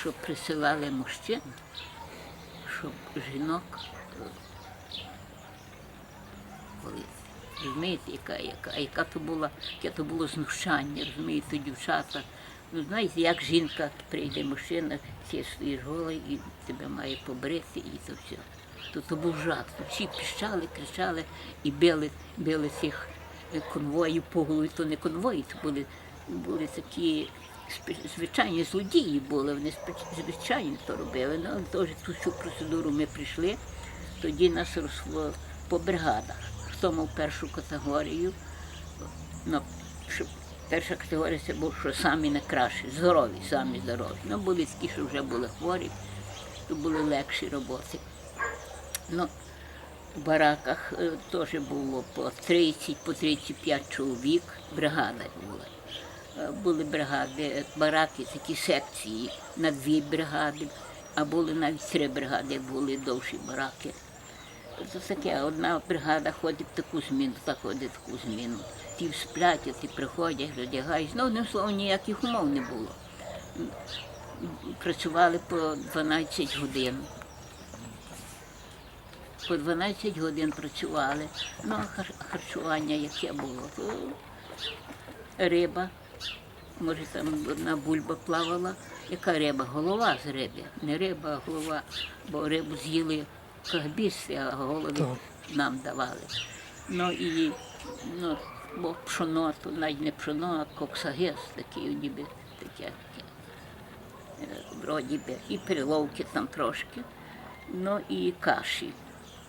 щоб присилали мужчин, щоб жінок розумієте, яка, яка, яка то була, яке то було знущання, розумієте, дівчата. Ну, знаєте, як жінка прийде мужчина, ти стоїш голий і тебе має побрити і то все. То, то був жах. Всі піщали, кричали і били, били цих конвоїв по голові. То не конвої, то були, були такі звичайні злодії були, вони звичайно то робили. Ну, теж ту всю процедуру ми прийшли, тоді нас росло по бригадах. Хто мав першу категорію, ну, перша категорія це був, що самі найкращі, здорові, самі здорові. Ну, були такі, що вже були хворі, то були легші роботи. Ну, в бараках е, теж було по 30, по 35 чоловік, бригада була. Були бригади, бараки, такі секції на дві бригади, а були навіть три бригади, були довші бараки. Це таке, одна бригада ходить в таку зміну, та ходить в таку зміну. Ті сплять, ті приходять, роздягають. Ну, одним словом, ніяких умов не було. Працювали по 12 годин. По 12 годин працювали. Ну, а харчування яке було? Риба, може там одна бульба плавала. Яка риба? Голова з риби. Не риба, а голова, бо рибу з'їли кагбісти, а голови Так. нам давали. Ну і ну, бо пшоно, то навіть не пшоно, а коксагес такий, ніби таке. Вроді би, і переловки там трошки. Ну і каші.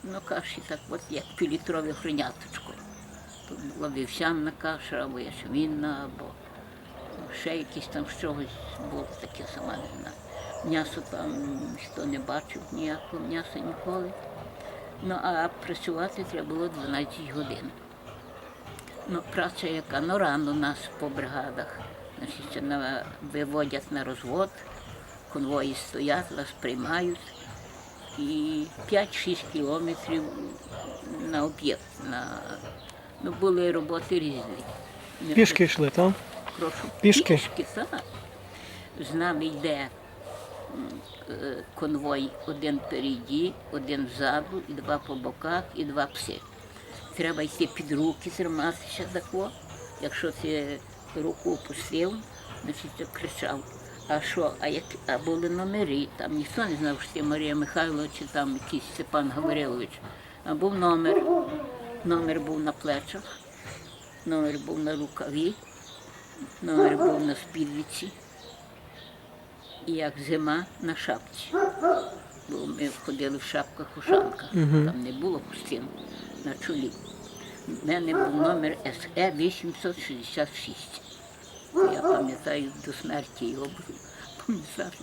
Ну, каші так, от як півлітрове хреняточко. Тут була вівсяна каша, або ячмінна, або ще якісь там з чогось було таке сама не. М'ясо там ніхто не бачив, ніякого м'яса ніколи. Ну, а працювати треба було 12 годин. Ну, праця яка? Ну, рано нас по бригадах. Значить, на, виводять на розвод, конвої стоять, нас приймають. І 5-6 кілометрів на об'єкт. На... Ну, були роботи різні. Пішки йшли, так? Прошу. Пішки? Пішки, так. З нами йде е, конвой один впереді, один ззаду, і два по боках, і два пси. Треба йти під руки, триматися тако. Якщо ти руку опустив, значить ти кричав. А що, а як а були номери, там ніхто не знав, що це Марія Михайлович чи там якийсь Степан Гаврилович. А був номер. Номер був на плечах, номер був на рукаві, номер був на спідниці. І як зима на шапці. Бо ми ходили в шапках ушанках, там не було хустин на чолі. У мене був номер СЕ 866. Я пам'ятаю до смерті його пам'ятати.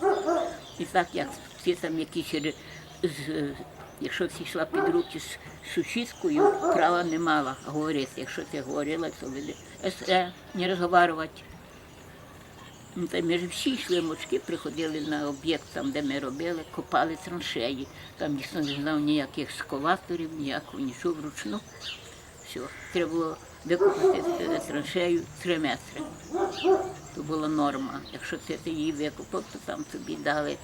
І так, як всі там якісь, з- якщо ти йшла під руки з сусідкою, права не мала говорити. Якщо ти говорила, то веде СЕ, не розговорювати. Ну, Та ми ж всі йшли мочки, приходили на об'єкт, там, де ми робили, копали траншеї. Там ніхто не знав ніяких скалаторів, ніякого нічого вручну. Все. Треба було викопати е, траншею 3 метри. То була норма. Якщо ти її викопав, то там тобі дали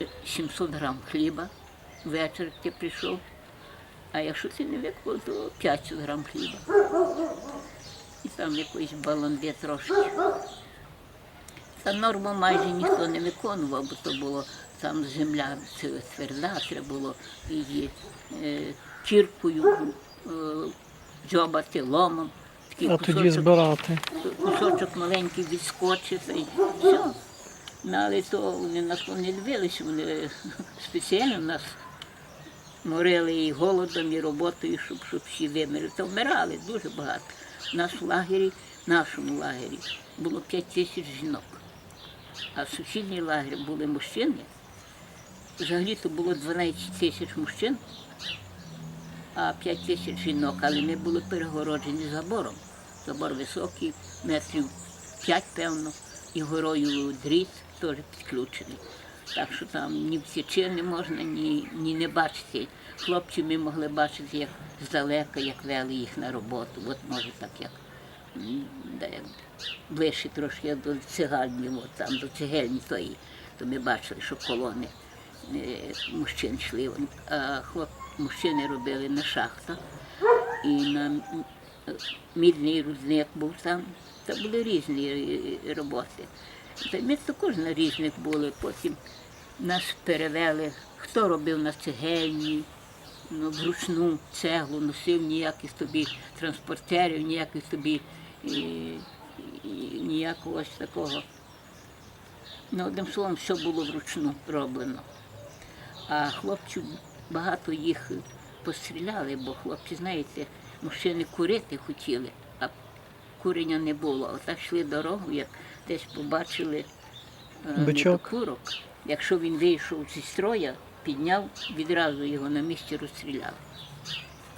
е, 700 грам хліба. Вечір ти прийшов. А якщо ти не викопав, то 500 грам хліба. І там якоїсь баланди трошки. Та норму майже ніхто не виконував, бо то було там земля тверда, треба було її е, кіркою е, дзьобати ломом. Такий А тоді збирати. кусочок маленький відскочив і все. Ну, але то вони нас не дивилися, вони спеціально нас морили і голодом, і роботою, щоб, щоб всі вимерли. Та вмирали дуже багато. У нас в лагері, в нашому лагері було 5 тисяч жінок. А в сусідній лагері були мужчини. Взагалі то було 12 тисяч мужчин, а 5 тисяч жінок, але ми були перегороджені забором. Забор високий, метрів 5, певно, і горою дріт теж підключений. Так що там ні втечи не можна, ні, ні не бачити. Хлопці ми могли бачити, як здалека, як вели їх на роботу. От може так як де, ближче трошки до цигарні, от там до цегельні тої, то ми бачили, що колони е, мужчин йшли. А хлоп, мужчини робили на шахтах і на мідний рудник був там. Це були різні е, роботи. Ми на різних були. Потім нас перевели, хто робив на цегельні, ну, вручну цеглу, носив ніяких тобі транспортерів, ніяких тобі і, і, ніякого ось такого. Ну, одним словом, все було вручну роблено. А хлопців багато їх постріляли, бо хлопці, знаєте, мужчини курити хотіли, а курення не було. Отак йшли дорогу, як десь побачили е, Бичок. недокурок. Якщо він вийшов зі строя, підняв, відразу його на місці розстріляли.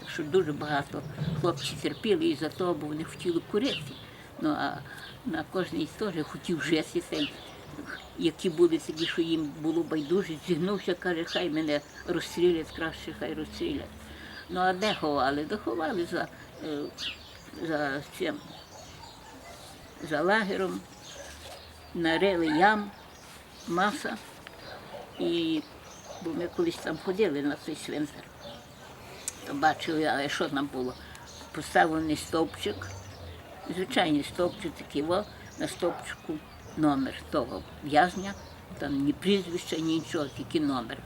Так що дуже багато хлопців терпіли із-за того, бо вони хотіли курити. Ну а на кожній теж хотів жити цей, які були такі, що їм було байдуже, зігнувся, каже, хай мене розстрілять, краще хай розстрілять. Ну а де ховали? Доховали за, е, за цим, за лагером, нарили ям, маса. І бо ми колись там ходили на цей свинтер, То бачили, але що там було? Поставлений стовпчик, звичайний стовпчик такий, во, на стовпчику номер того в'язня, там ні прізвища, ні нічого, тільки номер.